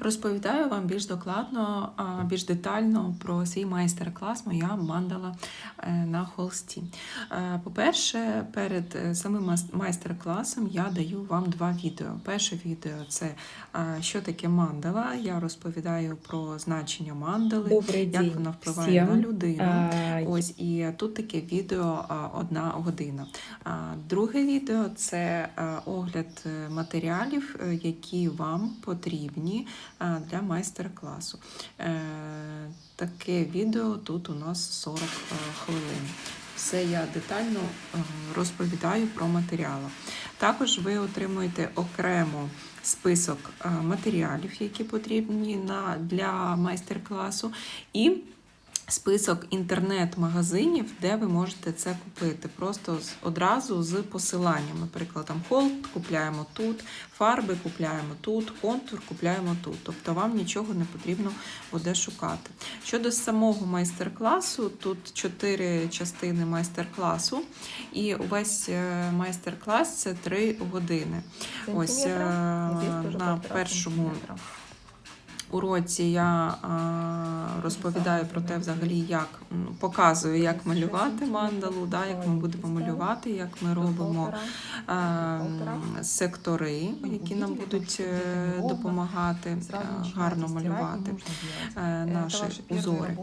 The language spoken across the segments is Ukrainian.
Розповідаю вам більш докладно, більш детально про свій майстер-клас Моя мандала е, на холсті. Е, По-перше, перед е, самим майстер-класом я даю вам два відео. Перше відео це що таке мандала. Я розповідаю про значення мандали, Добрий як день вона впливає всім. на людину. Ось і тут таке відео одна година. Друге відео це огляд матеріалів, які вам потрібні для майстер-класу. Е, Таке відео тут у нас 40 е, хвилин. Все я детально е, розповідаю про матеріали. Також ви отримуєте окремо список е, матеріалів, які потрібні для майстер-класу, і список інтернет-магазинів, де ви можете це купити. Просто одразу з посиланням. Наприклад, там холд купляємо тут, фарби купляємо тут, контур купляємо тут. Тобто вам нічого не потрібно буде шукати. Щодо самого майстер-класу, тут чотири частини майстер-класу, і увесь е, майстер-клас це три години. Ось е, на першому уроці я розповідаю про те, взагалі, як показую, як малювати мандалу, да, як ми будемо малювати, як ми робимо а, сектори, які нам будуть е, допомагати е, гарно малювати е, наші узори.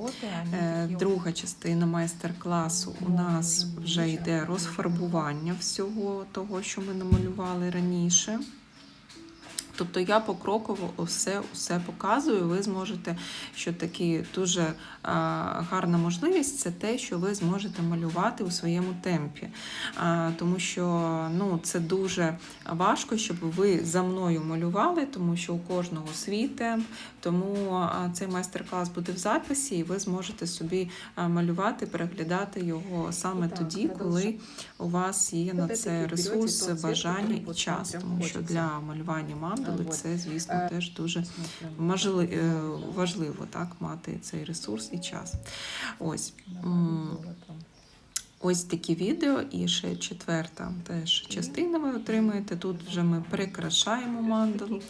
Друга частина майстер-класу у нас вже йде розфарбування всього того, що ми намалювали раніше. Тобто я покроково все, все показую. Ви зможете, що такі дуже а, гарна можливість це те, що ви зможете малювати у своєму темпі. А, тому що ну, це дуже важко, щоб ви за мною малювали, тому що у кожного свій темп. Тому а, цей майстер-клас буде в записі, і ви зможете собі а, малювати, переглядати його саме Так, тоді, коли у вас є на це ресурс, бажання і час. Тому що для малювання мандали Вот. це, звісно, Е, теж дуже е, важливо так мати цей ресурс і час. Ось. Ось такі відео, і ще четверта теж частина ви отримаєте. Тут вже ми прикрашаємо мандалу.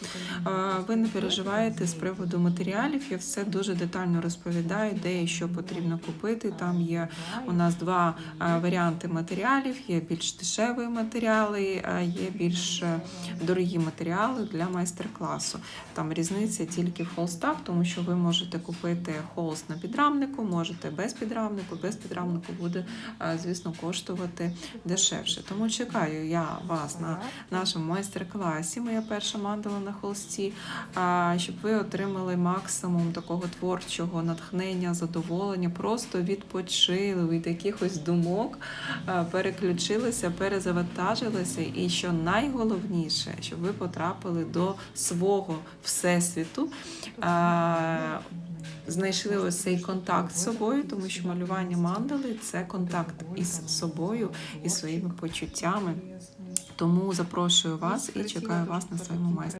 Ви не переживаєте з приводу матеріалів. Я все дуже детально розповідаю, де і що потрібно купити. Там є у нас два варіанти матеріалів: є більш дешеві матеріали, є більш е, дорогі матеріали для майстер-класу. Там різниця тільки в холстах, тому що ви можете купити холст на підрамнику, можете без підрамнику, без підрамнику буде, а, звісно, коштувати дешевше. Тому чекаю я вас на нашому майстер-класі, моя перша мандала на холсті, щоб ви отримали максимум такого творчого натхнення, задоволення, просто відпочили від якихось думок, переключилися, перезавантажилися. І що найголовніше, щоб ви потрапили до свого всесвіту. Знайшли ось цей контакт з собою, тому що малювання мандали це контакт із собою і своїми почуттями. Тому запрошую вас і чекаю вас на своєму майстер.